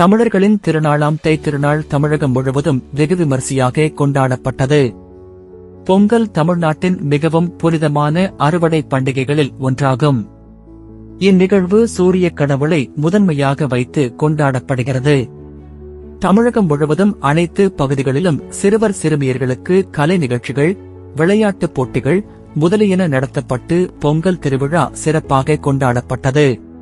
தமிழர்களின் திருநாளாம் தைத்திருநாள் தமிழகம் முழுவதும் வெகு விமரிசையாக கொண்டாடப்பட்டது. பொங்கல் தமிழ்நாட்டின் மிகவும் புனிதமான அறுவடை பண்டிகைகளில் ஒன்றாகும். இந்நிகழ்வு சூரிய கடவுளை முதன்மையாக வைத்து கொண்டாடப்படுகிறது. தமிழகம் முழுவதும் அனைத்து பகுதிகளிலும் சிறுவர் சிறுமியர்களுக்கு கலை நிகழ்ச்சிகள் விளையாட்டுப் போட்டிகள் முதலியன நடத்தப்பட்டு பொங்கல் திருவிழா சிறப்பாக கொண்டாடப்பட்டது.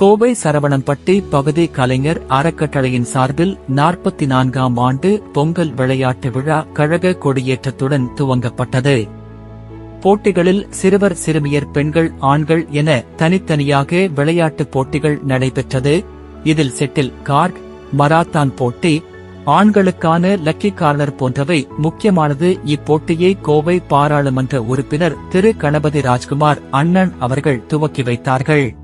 கோவை சரவணம்பட்டி பகுதி கலைஞர் அறக்கட்டளையின் சார்பில் நாற்பத்தி நான்காம் ஆண்டு பொங்கல் விளையாட்டு விழா கழக கொடியேற்றத்துடன் துவங்கப்பட்டது. போட்டிகளில் சிறுவர் சிறுமியர் பெண்கள் ஆண்கள் என தனித்தனியாக விளையாட்டுப் போட்டிகள் நடைபெற்றது. இதில் செட்டில் கார்க் மராத்தான் போட்டி ஆண்களுக்கான லக்கி கார்னர் போன்றவை முக்கியமானது. இப்போட்டியை கோவை பாராளுமன்ற உறுப்பினர் திரு. கணபதி ராஜ்குமார் அண்ணன் அவர்கள் துவக்கி வைத்தார்கள்.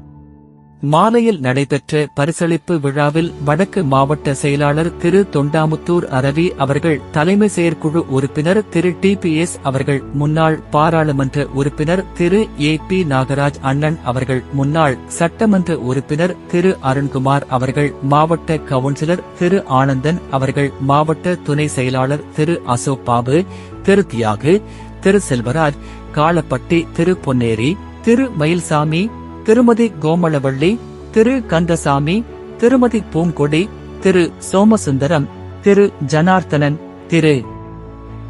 மாலையில் நடைபெற்ற பரிசளிப்பு விழாவில் வடக்கு மாவட்ட செயலாளர் திரு தொண்டாமுத்தூர் அரவி அவர்கள் தலைமை செயற்குழு உறுப்பினர் திரு டி பி எஸ் அவர்கள் முன்னாள் பாராளுமன்ற உறுப்பினர் திரு ஏ பி நாகராஜ் அண்ணன் அவர்கள் முன்னாள் சட்டமன்ற உறுப்பினர் திரு அருண்குமார் அவர்கள் மாவட்ட கவுன்சிலர் திரு ஆனந்தன் அவர்கள் மாவட்ட துணை செயலாளர் திரு அசோக் பாபு திரு தியாகு திரு செல்வராஜ் காளப்பட்டி திரு பொன்னேரி திரு மயில்சாமி திருமதி கோமளவள்ளி திரு கந்தசாமி திருமதி பூங்கொடி திரு சோமசுந்தரம் திரு ஜனார்த்தனன் திரு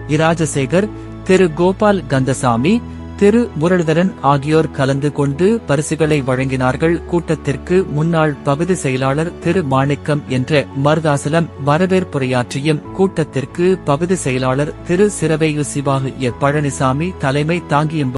இராஜசேகர் திரு கோபால் கந்தசாமி திரு முரளிதரன் ஆகியோர் கலந்து கொண்டு பரிசுகளை வழங்கினார்கள். கூட்டத்திற்கு முன்னாள் பகுதி செயலாளர் திரு மாணிக்கம் என்ற மருதாசலம் வரவேற்புரையாற்றியும் கூட்டத்திற்கு பகுதி செயலாளர் திரு சிறவேயு சிவாகு எ பழனிசாமி தலைமை தாங்கியும்